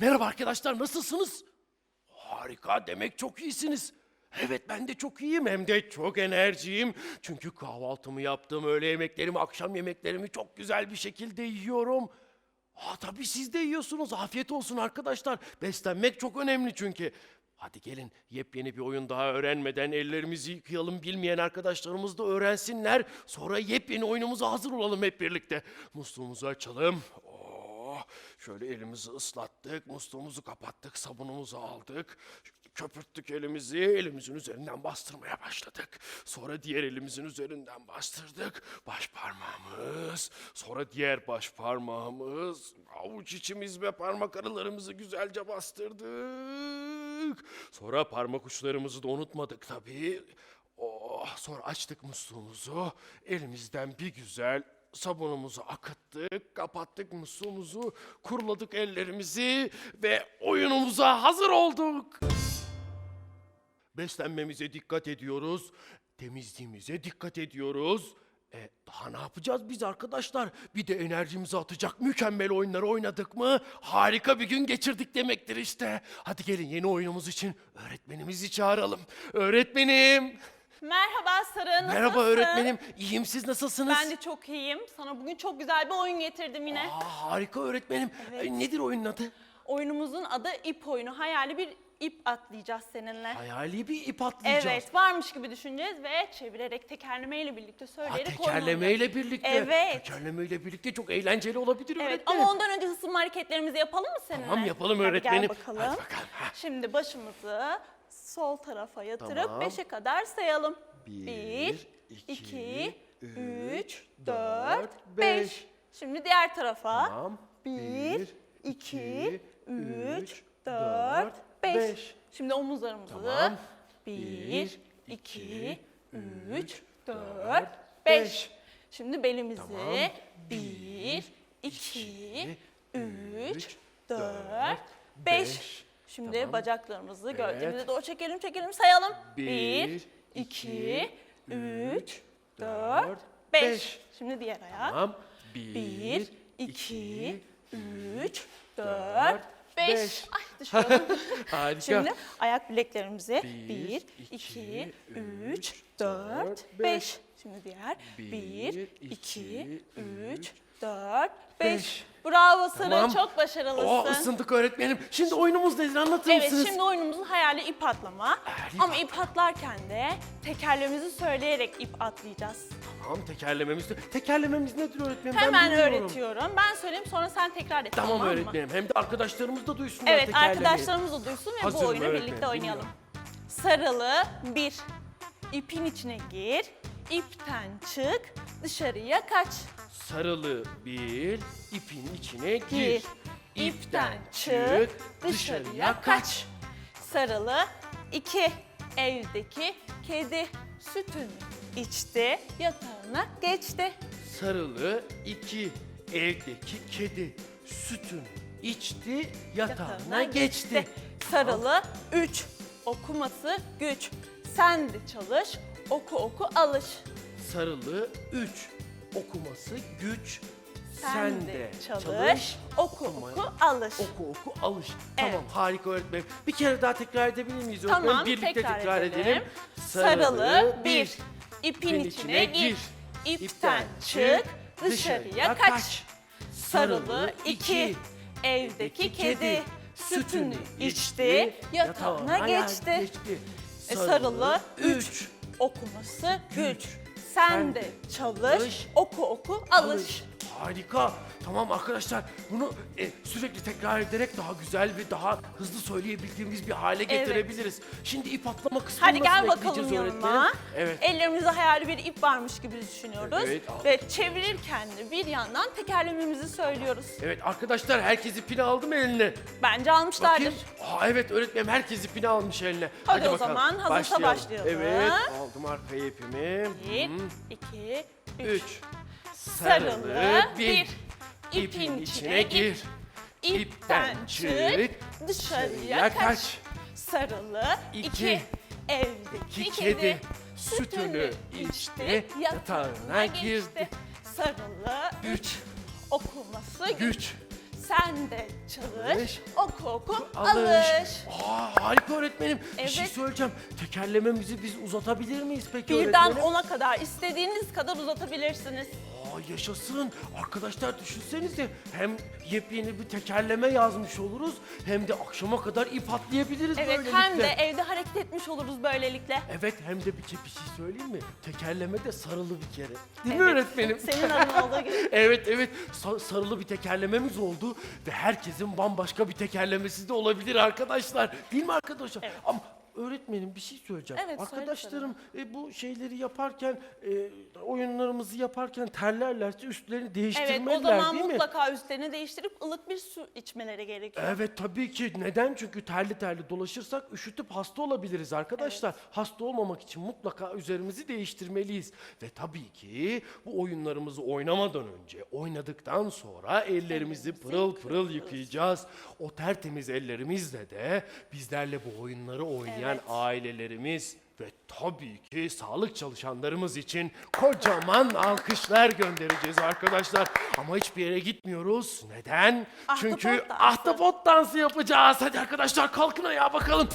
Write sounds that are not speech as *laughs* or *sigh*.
Merhaba arkadaşlar nasılsınız? Harika demek çok iyisiniz. Evet ben de çok iyiyim hem de çok enerjiyim. Çünkü kahvaltımı yaptım, öğle yemeklerimi, akşam yemeklerimi çok güzel bir şekilde yiyorum. Ha tabii siz de yiyorsunuz. Afiyet olsun arkadaşlar. Beslenmek çok önemli çünkü. Hadi gelin yepyeni bir oyun daha öğrenmeden ellerimizi yıkayalım. Bilmeyen arkadaşlarımız da öğrensinler. Sonra yepyeni oyunumuza hazır olalım hep birlikte. Musluğumuzu açalım. Oh, şöyle elimizi ıslattık, musluğumuzu kapattık, sabunumuzu aldık. Köpürttük elimizi, elimizin üzerinden bastırmaya başladık. Sonra diğer elimizin üzerinden bastırdık. Baş parmağımız, sonra diğer baş parmağımız, avuç içimiz ve parmak aralarımızı güzelce bastırdık. Sonra parmak uçlarımızı da unutmadık tabii. Oh, sonra açtık musluğumuzu, elimizden bir güzel sabunumuzu akıttık, kapattık musluğumuzu, kuruladık ellerimizi ve oyunumuza hazır olduk. Beslenmemize dikkat ediyoruz, temizliğimize dikkat ediyoruz. E, daha ne yapacağız biz arkadaşlar? Bir de enerjimizi atacak mükemmel oyunlar oynadık mı? Harika bir gün geçirdik demektir işte. Hadi gelin yeni oyunumuz için öğretmenimizi çağıralım. Öğretmenim. Merhaba Sarı, nasılsın? Merhaba öğretmenim. İyiyim siz nasılsınız? Ben de çok iyiyim. Sana bugün çok güzel bir oyun getirdim yine. Aa, harika öğretmenim. Evet. Nedir oyunun adı? Oyunumuzun adı ip oyunu. Hayali bir ip atlayacağız seninle. Hayali bir ip atlayacağız. Evet, varmış gibi düşüneceğiz ve çevirerek tekerlemeyle birlikte Ha, söyleyerek oyun tekerlemeyle oynayacağız. birlikte. Evet. Tekerlemeyle birlikte çok eğlenceli olabilir Evet öğretmenim. ama ondan önce ısınma hareketlerimizi yapalım mı seninle? Tamam, yapalım Hadi öğretmenim. Gel bakalım. Hadi bakalım, ha. Şimdi başımızı sol tarafa yatırıp Tamam. beşe kadar sayalım. Bir, Bir, iki, iki, üç, üç, dört, dört, beş. beş. Şimdi diğer tarafa. Tamam. Bir, Bir, iki, üç, üç, dört, dört, beş. beş. Şimdi omuzlarımızı Tamam. bir, Bir, iki, iki, üç, üç, dört, dört, beş. beş. Şimdi belimizi Tamam. bir, iki, üç, üç, dört, beş. Şimdi Tamam. bacaklarımızı Evet. gövdemize doğru çekelim, çekelim, sayalım. Bir, Bir, iki, iki, üç, dört, dört, beş. beş. Şimdi diğer ayak. Tamam. Bir, iki, üç, dört, dört, beş. beş. Ay düşüyorum. *laughs* Harika. Şimdi ayak bileklerimizi Bir, bir, iki, iki, üç, üç, dört, dört, beş. beş. Şimdi diğer Bir, bir, iki, iki, üç, üç, dört, beş. beş. Bravo Sarı, Tamam. çok başarılısın. Oo, ısındık öğretmenim. Şimdi oyunumuz nedir anlatır Evet, mısınız? şimdi oyunumuzun hayali ip atlama. ip Ama ip atlarken de tekerlememizi söyleyerek ip atlayacağız. Tamam tekerlememiz. Tekerlememiz nedir öğretmenim? Ben Hemen bilmiyorum. öğretiyorum. Ben söyleyeyim sonra sen tekrar et. Tamam, mı? öğretmenim. Hem de arkadaşlarımız da duysunlar Evet tekerlemeyi. arkadaşlarımız da duysun ve Hazırım bu oyunu öğretmenim, birlikte oynayalım. dinliyorum. Sarılı bir. İpin içine gir. ipten çık. Dışarıya kaç. Sarılı bir ipin içine gir. İpten çık, dışarıya kaç. Sarılı iki. Evdeki kedi sütünü içti. Yatağına geçti. Sarılı iki evdeki kedi sütünü içti, yatağına geçti. Sarılı üç. Okuması güç. Sen de çalış. Oku oku alış. Sarılı üç okuması güç. Sen, de çalış, oku okumaya- oku alış. Oku oku alış. Evet. Tamam harika öğretmenim. Bir kere daha tekrar edebilir miyiz öğretmenim? Tamam, Birlikte tekrar, tekrar, edelim. Sarılı bir, ipin ipin içine gir, ipten çık, dışarıya kaç. Sarılı iki, evdeki kedi sütünü içti, yatağına geçti. E, sarılı üç, okuması güç. Sen de çalış, oku oku alış. Harika. Tamam arkadaşlar bunu e, sürekli tekrar ederek daha güzel ve daha hızlı söyleyebildiğimiz bir hale getirebiliriz. Şimdi ip atlama kısmını Hadi nasıl gel bakalım bekleyeceğiz yanıma. öğretmenim? Evet. Ellerimizde hayali bir ip varmış gibi düşünüyoruz. Evet, al. Ve çevirirken de bir yandan tekerlememizi söylüyoruz. Evet arkadaşlar herkes ipini aldı mı eline? Bence almışlardır. Bakayım. Aa, evet öğretmenim herkes ipini almış eline. Hadi o zaman, hazırsa başlayalım. Evet aldım arkaya ipimi. Bir, iki, üç. Üç. Sarılı bir, ipin içine gir. İpten çık, dışarıya kaç. Sarılı İki, evdeki kedi sütünü içti, yatağına girdi. Sarılı üç, okuması güç. Sen de çalış. Alış. Oku oku Alış. alış. Aa, harika öğretmenim. Bir şey Evet. söyleyeceğim. Tekerlememizi biz uzatabilir miyiz peki Birden öğretmenim? ona kadar istediğiniz kadar uzatabilirsiniz. Aa, yaşasın. Arkadaşlar düşünsenize hem yepyeni bir tekerleme yazmış oluruz hem de akşama kadar ip atlayabiliriz Evet böylelikle. hem de evde hareket etmiş oluruz böylelikle. Evet hem de bir, ke- bir şey söyleyeyim mi? Tekerleme de sarılı bir kere. Değil mi Evet, öğretmenim? *laughs* Senin adın olduğu gibi. *laughs* evet evet Sa- sarılı bir tekerlememiz oldu ve herkesin bambaşka bir tekerlemesi de olabilir arkadaşlar. Değil mi arkadaşlar? Ama öğretmenim bir şey söyleyeceğim. Evet, söyle Arkadaşlarım e, bu şeyleri yaparken e, oyunlarımızı yaparken terlerlerse üstlerini Evet değiştirmeliler o zaman değil mi? mutlaka üstlerini değiştirip ılık bir su içmeleri gerekiyor. Evet tabii ki. Neden? Çünkü terli terli dolaşırsak üşütüp hasta olabiliriz arkadaşlar. Hasta olmamak için mutlaka üzerimizi değiştirmeliyiz. Ve tabii ki bu oyunlarımızı oynamadan önce, oynadıktan sonra ellerimizi pırıl pırıl yıkayacağız. O tertemiz ellerimizle de bizlerle bu oyunları oynayan Evet. ailelerimiz ve tabii ki sağlık çalışanlarımız için kocaman alkışlar göndereceğiz arkadaşlar. Ama hiçbir yere gitmiyoruz. Neden? Çünkü ahtapot dansı yapacağız. Hadi arkadaşlar kalkın ayağa bakalım.